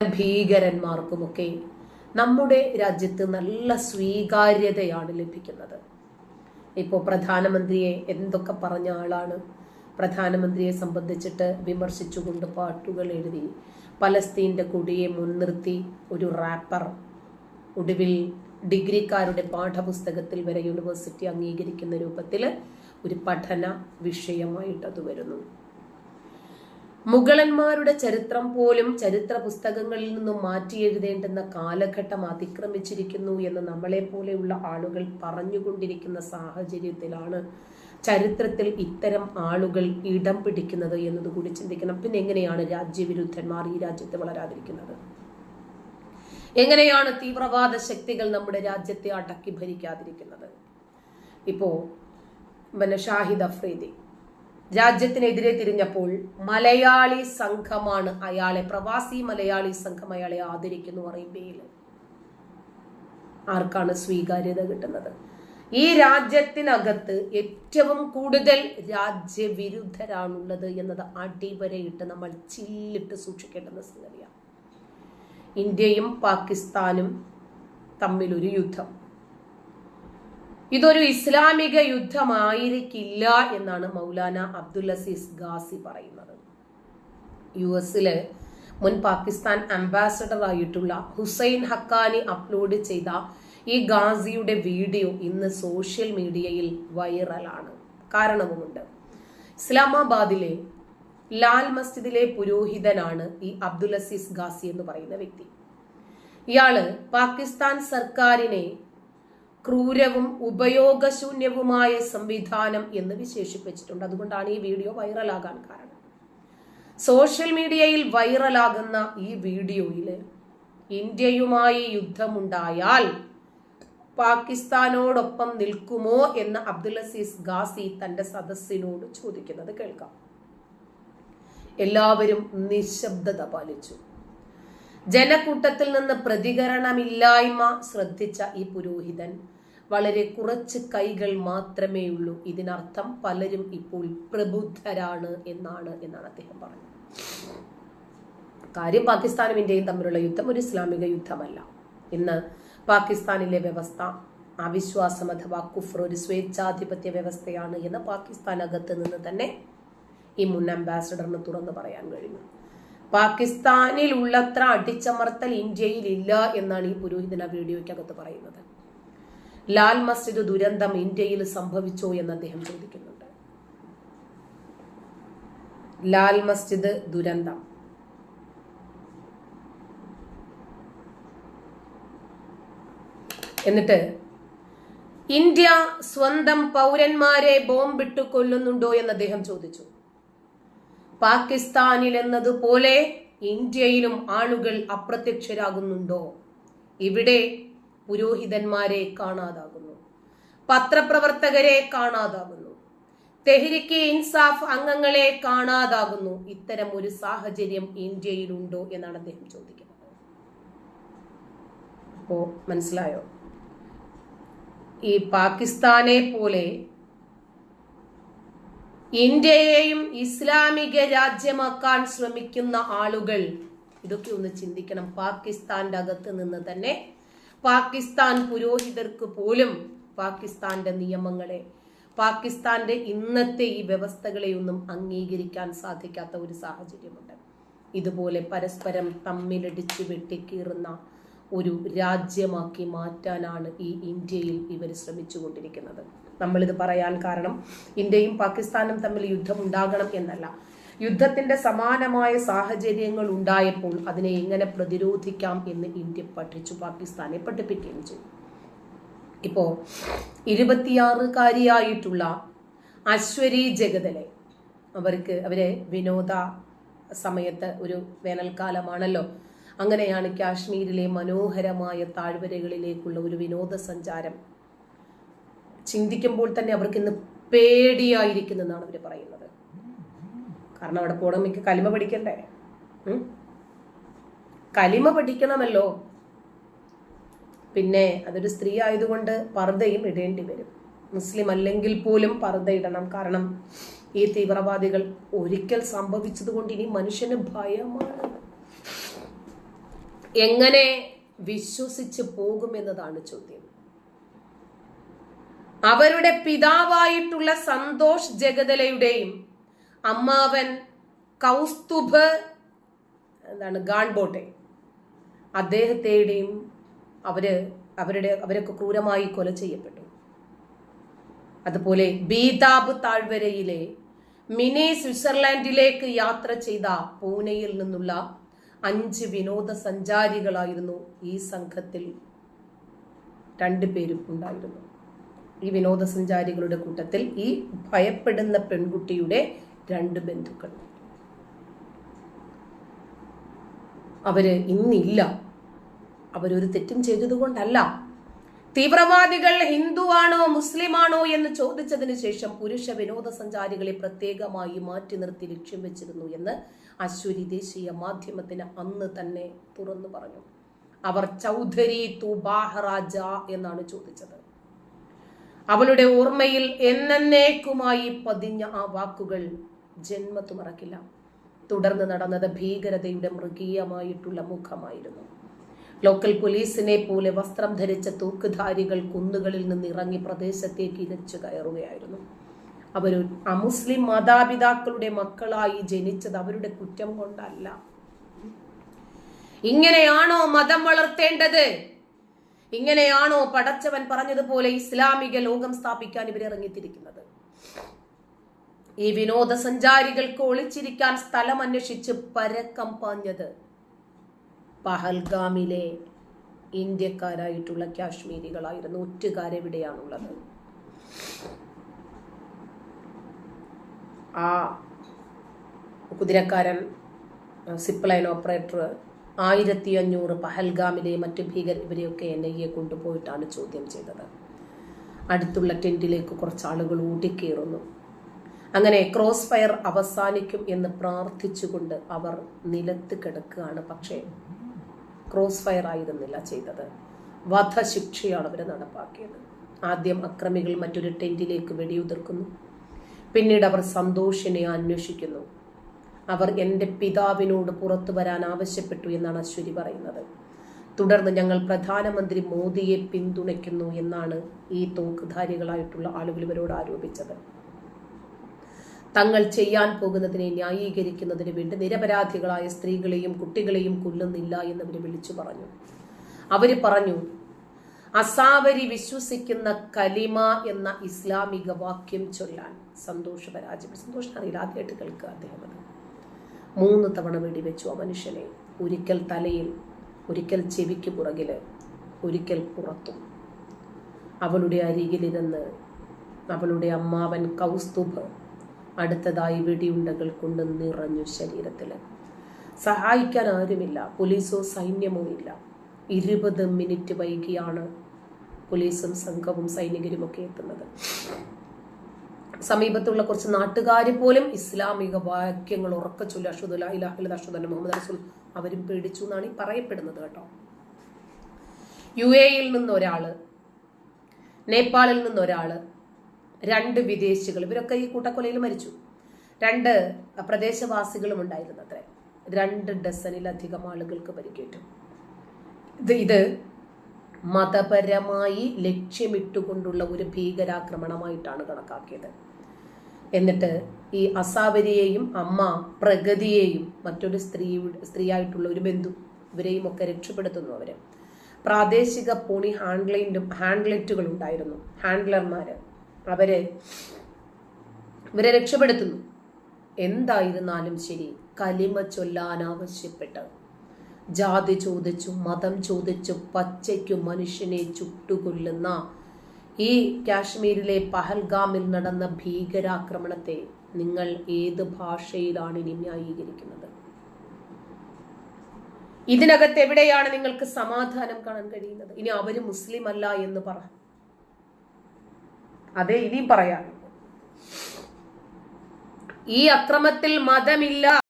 ഭീകരന്മാർക്കുമൊക്കെ നമ്മുടെ രാജ്യത്ത് നല്ല സ്വീകാര്യതയാണ് ലഭിക്കുന്നത്. ഇപ്പോൾ പ്രധാനമന്ത്രിയെ എന്തൊക്കെ പറഞ്ഞ ആളാണ്? പ്രധാനമന്ത്രിയെ സംബന്ധിച്ചിട്ട് വിമർശിച്ചുകൊണ്ട് പാട്ടുകൾ എഴുതി പലസ്തീന്റെ കൊടിയെ മുൻനിർത്തി ഒരു റാപ്പർ. ഒടുവിൽ ഡിഗ്രിക്കാരുടെ പാഠപുസ്തകത്തിൽ വരെ യൂണിവേഴ്സിറ്റി അംഗീകരിക്കുന്ന രൂപത്തിൽ ഒരു പഠന വിഷയമായിട്ട് വരുന്നു. മുഗളന്മാരുടെ ചരിത്രം പോലും ചരിത്ര പുസ്തകങ്ങളിൽ നിന്നും മാറ്റി എഴുതേണ്ടുന്ന കാലഘട്ടം അതിക്രമിച്ചിരിക്കുന്നു എന്ന് നമ്മളെ പോലെയുള്ള ആളുകൾ പറഞ്ഞുകൊണ്ടിരിക്കുന്ന സാഹചര്യത്തിലാണ് ചരിത്രത്തിൽ ഇത്തരം ആളുകൾ ഇടം പിടിക്കുന്നത് എന്നതുകൂടി ചിന്തിക്കണം. പിന്നെ എങ്ങനെയാണ് രാജ്യവിരുദ്ധന്മാർ ഈ രാജ്യത്ത് വളരാതിരിക്കുന്നത്? എങ്ങനെയാണ് തീവ്രവാദ ശക്തികൾ നമ്മുടെ രാജ്യത്തെ അടക്കി ഭരിക്കാതിരിക്കുന്നത്? ഇപ്പോ പിന്നെ ഷാഹിദ് അഫ്രീദി രാജ്യത്തിനെതിരെ തിരിഞ്ഞപ്പോൾ മലയാളി സംഘമാണ് അയാളെ പ്രവാസി മലയാളി സംഘം അയാളെ ആദരിക്കുന്നു പറയുമ്പോൾ ആർക്കാണ് സ്വീകാര്യത കിട്ടുന്നത്? ഈ രാജ്യത്തിനകത്ത് ഏറ്റവും കൂടുതൽ രാജ്യവിരുദ്ധരാണുള്ളത് എന്നത് അടിവരയിട്ട് നമ്മൾ ചില്ലിട്ട് സൂക്ഷിക്കേണ്ടുന്ന സംഗതിയാണ്. ഇന്ത്യയും പാകിസ്ഥാനും തമ്മിലൊരു യുദ്ധം. ഇതൊരു ഇസ്ലാമിക യുദ്ധമായിരിക്കില്ല എന്നാണ് മൗലാന അബ്ദുൽ അസീസ് ഗാസി പറയുന്നത്. യു എസിലെ മുൻ പാകിസ്ഥാൻ അംബാസഡർ ആയിട്ടുള്ള ഹുസൈൻ ഹക്കാനി അപ്ലോഡ് ചെയ്ത ഈ ഗാസിയുടെ വീഡിയോ ഇന്ന് സോഷ്യൽ മീഡിയയിൽ വൈറലാണ്. കാരണവുമുണ്ട്. ഇസ്ലാമാബാദിലെ ലാൽ മസ്ജിദിലെ പുരോഹിതനാണ് ഈ അബ്ദുൽ അസീസ് ഗാസി എന്ന് പറയുന്ന വ്യക്തി. ഇയാൾ പാകിസ്ഥാൻ സർക്കാരിനെ ക്രൂരവും ഉപയോഗശൂന്യവുമായ സംവിധാനം എന്ന് വിശേഷിപ്പിച്ചിട്ടുണ്ട്. അതുകൊണ്ടാണ് ഈ വീഡിയോ വൈറലാകാൻ കാരണം. സോഷ്യൽ മീഡിയയിൽ വൈറലാകുന്ന ഈ വീഡിയോയിൽ ഇന്ത്യയുമായി യുദ്ധമുണ്ടായാൽ പാകിസ്ഥാനോടൊപ്പം നിൽക്കുമോ എന്ന് അബ്ദുൽ അസീസ് ഗാസി തന്റെ സദസ്സിനോട് ചോദിക്കുന്നത് കേൾക്കാം. എല്ലാവരും നിശബ്ദത പാലിച്ചു. ജനക്കൂട്ടത്തിൽ നിന്ന് പ്രതികരണമില്ലായ്മ ശ്രദ്ധിച്ച ഈ പുരോഹിതൻ വളരെ കുറച്ച് കൈകൾ മാത്രമേ ഉള്ളൂ. ഇതിനർത്ഥം പലരും ഇപ്പോൾ പ്രബുദ്ധരാണ് എന്നാണ് എന്നാണ് അദ്ദേഹം പറഞ്ഞത്. കാര്യം പാകിസ്ഥാനും ഇന്ത്യയും തമ്മിലുള്ള യുദ്ധം ഒരു ഇസ്ലാമിക യുദ്ധമല്ല. ഇന്ന് പാകിസ്ഥാനിലെ വ്യവസ്ഥ അവിശ്വാസം അഥവാ കുഫർ ഒരു സ്വേച്ഛാധിപത്യ വ്യവസ്ഥയാണ് എന്ന് പാകിസ്ഥാൻ അകത്ത് നിന്ന് തന്നെ ഈ മുൻ അംബാസഡറിന് തുറന്നു പറയാൻ കഴിഞ്ഞു. പാകിസ്ഥാനിൽ ഉള്ളത്ര അടിച്ചമർത്തൽ ഇന്ത്യയിൽ ഇല്ല എന്നാണ് ഈ പുരോഹിതൻ വീഡിയോയ്ക്കകത്ത് പറയുന്നത്. ലാൽ മസ്ജിദ് ദുരന്തം ഇന്ത്യയിൽ സംഭവിച്ചോ എന്ന് അദ്ദേഹം ചോദിക്കുന്നുണ്ട്. ലാൽ മസ്ജിദ് ദുരന്തം. എന്നിട്ട് ഇന്ത്യ സ്വന്തം പൗരന്മാരെ ബോംബിട്ട് കൊല്ലുന്നുണ്ടോ എന്ന് അദ്ദേഹം ചോദിച്ചു. പാകിസ്ഥാനിൽ എന്നതുപോലെ ഇന്ത്യയിലും ആളുകൾ അപ്രത്യക്ഷരാകുന്നുണ്ടോ? ഇവിടെ പുരോഹിതന്മാരെ കാണാതാകുന്നു. പത്രപ്രവർത്തകരെ കാണാതാകുന്നു. തെഹ്രിക്ക് ഇൻസാഫ് അംഗങ്ങളെ കാണാതാകുന്നു. ഇത്തരം ഒരു സാഹചര്യം ഇന്ത്യയിലുണ്ടോ എന്നാണ് അദ്ദേഹം ചോദിക്കുന്നത്. അപ്പോ മനസ്സിലായോ? ഈ പാകിസ്ഥാനെ പോലെ ഇന്ത്യയെയും ഇസ്ലാമിക രാജ്യമാക്കാൻ ശ്രമിക്കുന്ന ആളുകൾ ഇതൊക്കെ ഒന്ന് ചിന്തിക്കണം. പാകിസ്ഥാന്റെ അകത്ത് നിന്ന് തന്നെ പാകിസ്ഥാൻ പുരോഹിതർക്ക് പോലും പാകിസ്ഥാന്റെ നിയമങ്ങളെ പാകിസ്ഥാന്റെ ഇന്നത്തെ ഈ വ്യവസ്ഥകളെ ഒന്നും അംഗീകരിക്കാൻ സാധിക്കാത്ത ഒരു സാഹചര്യമുണ്ട്. ഇതുപോലെ പരസ്പരം തമ്മിലടിച്ച് വെട്ടിക്കീറുന്ന ഒരു രാജ്യമാക്കി മാറ്റാനാണ് ഈ ഇന്ത്യയിൽ ഇവർ ശ്രമിച്ചു ശ്രമിച്ചുകൊണ്ടിരിക്കുന്നത്. നമ്മളിത് പറയാൻ കാരണം ഇന്ത്യയും പാകിസ്ഥാനും തമ്മിൽ യുദ്ധം ഉണ്ടാകണം എന്നല്ല. യുദ്ധത്തിന്റെ സമാനമായ സാഹചര്യങ്ങൾ ഉണ്ടായപ്പോൾ അതിനെ എങ്ങനെ പ്രതിരോധിക്കാം എന്ന് ഇന്ത്യ പഠിച്ചു പാകിസ്ഥാനെ പഠിപ്പിക്കുകയും ചെയ്തു. ഇപ്പോ ഇരുപത്തിയാറുകാരിയായിട്ടുള്ള അശ്വരി ജഗതലെ അവർക്ക് അവരെ വിനോദ സമയത്ത് ഒരു വേനൽക്കാലമാണല്ലോ. അങ്ങനെയാണ് കാശ്മീരിലെ മനോഹരമായ താഴ്വരകളിലേക്കുള്ള ഒരു വിനോദസഞ്ചാരം ചിന്തിക്കുമ്പോൾ തന്നെ അവർക്ക് ഇന്ന് പേടിയായിരിക്കുന്നെന്നാണ് അവർ പറയുന്നത്. കാരണം അവിടെ പോകണമെങ്കിൽ കലിമ പഠിക്കണ്ടേ? കലിമ പഠിക്കണമല്ലോ. പിന്നെ അതൊരു സ്ത്രീ ആയതുകൊണ്ട് പർദ്ദയും ഇടേണ്ടി വരും. മുസ്ലിം അല്ലെങ്കിൽ പോലും പർദ്ദ ഇടണം. കാരണം ഈ തീവ്രവാദികൾ ഒരിക്കൽ സംഭവിച്ചത് കൊണ്ട് ഇനി മനുഷ്യന് ഭയമാണ്. എങ്ങനെ വിശ്വസിച്ച് പോകുമെന്നതാണ് ചോദ്യം. അവരുടെ പിതാവായിട്ടുള്ള സന്തോഷ് ജഗദലയുടെയും അമ്മാവൻ കൗസ്തുഭ് എന്താണ് ഗാൺബോട്ടെ അദ്ദേഹത്തെയും അവർ അവരുടെ അവരൊക്കെ ക്രൂരമായി കൊല ചെയ്യപ്പെട്ടു. അതുപോലെ ബീതാബ് താഴ്വരയിലെ മിനി സ്വിറ്റ്സർലാൻഡിലേക്ക് യാത്ര ചെയ്ത പൂനെയിൽ നിന്നുള്ള അഞ്ച് വിനോദസഞ്ചാരികളായിരുന്നു ഈ സംഘത്തിൽ രണ്ടുപേരും ഉണ്ടായിരുന്നു. ഈ വിനോദസഞ്ചാരികളുടെ കൂട്ടത്തിൽ ഈ ഭയപ്പെടുന്ന പെൺകുട്ടിയുടെ രണ്ട് ബന്ധുക്കൾ. അവർ ഇന്നില്ല. അവരൊരു തെറ്റും ചെയ്തതുകൊണ്ടല്ല. തീവ്രവാദികൾ ഹിന്ദുവാണോ മുസ്ലിമാണോ എന്ന് ചോദിച്ചതിന് ശേഷം പുരുഷ വിനോദസഞ്ചാരികളെ പ്രത്യേകമായി മാറ്റി നിർത്തി ലക്ഷ്യം വെച്ചിരുന്നു എന്ന് അശ്വരി ദേശീയ മാധ്യമത്തിന് അന്ന് തന്നെ തുറന്നു പറഞ്ഞു. അവർ ചൗധരി തുബാഹറാജ എന്നാണ് ചോദിച്ചത്. അവളുടെ ഓർമ്മയിൽ എന്നേക്കുമായി പതിഞ്ഞ ആ വാക്കുകൾ ജന്മത്തു മറക്കില്ല. തുടർന്ന് നടന്നത് ഭീകരതയുടെ മൃഗീയമായിട്ടുള്ള മുഖമായിരുന്നു. ലോക്കൽ പോലീസിനെ പോലെ വസ്ത്രം ധരിച്ച തൂക്കുധാരികൾ കുന്നുകളിൽ നിന്ന് ഇറങ്ങി പ്രദേശത്തേക്ക് ഇരച്ചു കയറുകയായിരുന്നു. അവർ അമുസ്ലിം മാതാപിതാക്കളുടെ മക്കളായി ജനിച്ചത് അവരുടെ കുറ്റം കൊണ്ടല്ല. ഇങ്ങനെയാണോ മതം വളർത്തേണ്ടത്? ഇങ്ങനെയാണോ പടച്ചവൻ പറഞ്ഞതുപോലെ ഇസ്ലാമിക ലോകം സ്ഥാപിക്കാൻ ഇവർ ഇറങ്ങിത്തിരിക്കുന്നത്? ഈ വിനോദസഞ്ചാരികൾക്ക് ഒളിച്ചിരിക്കാൻ സ്ഥലം അന്വേഷിച്ച് പരക്കം പാഞ്ഞത് പഹൽഗാമിലെ ഇന്ത്യക്കാരായിട്ടുള്ള കാശ്മീരികളായിരുന്നു. ഒറ്റുകാരെവിടെയാണുള്ളത്? ആ കുതിരക്കാരൻ സിപ്ലൈൻ ഓപ്പറേറ്റർ ആയിരത്തി അഞ്ഞൂറ് പഹൽഗാമിലെ മറ്റു ഭീകർ ഇവരെയൊക്കെ എൻ ഐ എ കൊണ്ടുപോയിട്ടാണ് ചോദ്യം ചെയ്തത്. അടുത്തുള്ള ടെന്റിലേക്ക് കുറച്ച് ആളുകൾ ഓടിക്കേറുന്നു. അങ്ങനെ ക്രോസ് ഫയർ അവസാനിക്കും എന്ന് പ്രാർത്ഥിച്ചുകൊണ്ട് അവർ നിലത്ത് കിടക്കുകയാണ്. പക്ഷേ ക്രോസ് ഫയർ ആയിരുന്നില്ല ചെയ്തത്. വധശിക്ഷയാണ് അവർ നടപ്പാക്കിയത്. ആദ്യം അക്രമികൾ മറ്റൊരു ടെന്റിലേക്ക് വെടിയുതിർക്കുന്നു. പിന്നീട് അവർ സന്തോഷിനെ അന്വേഷിക്കുന്നു. അവർ എന്റെ പിതാവിനോട് പുറത്തു വരാൻ ആവശ്യപ്പെട്ടു എന്നാണ് അശ്വരി പറയുന്നത്. തുടർന്ന് ഞങ്ങൾ പ്രധാനമന്ത്രി മോദിയെ പിന്തുണയ്ക്കുന്നു എന്നാണ് ഈ തോക്കുധാരികളായിട്ടുള്ള ആളുകൾ ഇവരോട് ആരോപിച്ചത്. തങ്ങൾ ചെയ്യാൻ പോകുന്നതിനെ ന്യായീകരിക്കുന്നതിന് വേണ്ടി നിരപരാധികളായ സ്ത്രീകളെയും കുട്ടികളെയും കൊല്ലുന്നില്ല എന്നവർ വിളിച്ചു പറഞ്ഞു. അവർ പറഞ്ഞു അസാവരി വിശ്വസിക്കുന്ന കലിമ എന്ന ഇസ്ലാമിക വാക്യം ചൊല്ലാൻ സന്തോഷ പരാജയം. സന്തോഷം അറിയില്ല ആദ്യമായിട്ട് കേൾക്കുക അദ്ദേഹം അത്. മൂന്ന് തവണ വെടിവെച്ചു ആ മനുഷ്യനെ. ഒരിക്കൽ തലയിൽ ഒരിക്കൽ ചെവിക്ക് പുറകിൽ ഒരിക്കൽ പുറത്തും. അവളുടെ അരികിലിരുന്ന് അവളുടെ അമ്മാവൻ കൗസ്തുഭ് അടുത്തതായി വെടിയുണ്ടകൾ കൊണ്ട് നിറഞ്ഞു ശരീരത്തിൽ സഹായിക്കാൻ ആരുമില്ല പോലീസോ സൈന്യമോ ഇല്ല. ഇരുപത് മിനിറ്റ് വൈകിയാണ് പോലീസും സംഘവും സൈനികരും ഒക്കെ എത്തുന്നത്. സമീപത്തുള്ള കുറച്ച് നാട്ടുകാർ പോലും ഇസ്ലാമിക വാക്യങ്ങൾ ഉറക്ക ചൊല്ലി അഷുദുല മുഹമ്മദ് റസൂൽ അവരും പേടിച്ചു എന്നാണ് ഈ പറയപ്പെടുന്നത് കേട്ടോ. യു എയിൽ നിന്ന് ഒരാൾ നേപ്പാളിൽ നിന്ന് ഒരാൾ രണ്ട് വിദേശികൾ ഇവരൊക്കെ ഈ കൂട്ടക്കൊലയിൽ മരിച്ചു. രണ്ട് പ്രദേശവാസികളും ഉണ്ടായിരുന്നു അത്രേ രണ്ട് ഡസനിലധികം ആളുകൾക്ക് പരിക്കേറ്റു. ഇത് ഇത് മതപരമായി ലക്ഷ്യമിട്ടുകൊണ്ടുള്ള ഒരു ഭീകരാക്രമണമായിട്ടാണ് കണക്കാക്കിയത്. എന്നിട്ട് ഈ അസാവരിയെയും അമ്മ പ്രഗതിയെയും മറ്റൊരു സ്ത്രീ സ്ത്രീയായിട്ടുള്ള ഒരു ബന്ധു ഇവരെയും ഒക്കെ രക്ഷപ്പെടുത്തുന്നു അവർ. പ്രാദേശിക പോണി ഹാൻഡ്ലൈൻഡും ഹാൻഡ്ലെറ്റുകൾ ഉണ്ടായിരുന്നു ഹാൻഡ്ലർമാര്. അവർ ഇവരെ രക്ഷപ്പെടുത്തുന്നു. എന്തായിരുന്നാലും ശരി കലിമ ചൊല്ലാൻ ആവശ്യപ്പെട്ട്. ജാതി ചോദിച്ചു മതം ചോദിച്ചു പച്ചയ്ക്കു മനുഷ്യനെ ചുട്ടുകൊല്ലുന്ന ഈ കാശ്മീരിലെ പഹൽഗാമിൽ നടന്ന ഭീകരാക്രമണത്തെ നിങ്ങൾ ഏത് ഭാഷയിലാണ് ഇനി ന്യായീകരിക്കുന്നത്? ഇതിനകത്ത് എവിടെയാണ് നിങ്ങൾക്ക് സമാധാനം കാണാൻ കഴിയുന്നത്? ഇനി അവർ മുസ്ലിം അല്ല എന്ന് പറ അതെ ഇനിയും പറയാം. ഈ അക്രമത്തിൽ മതമില്ല.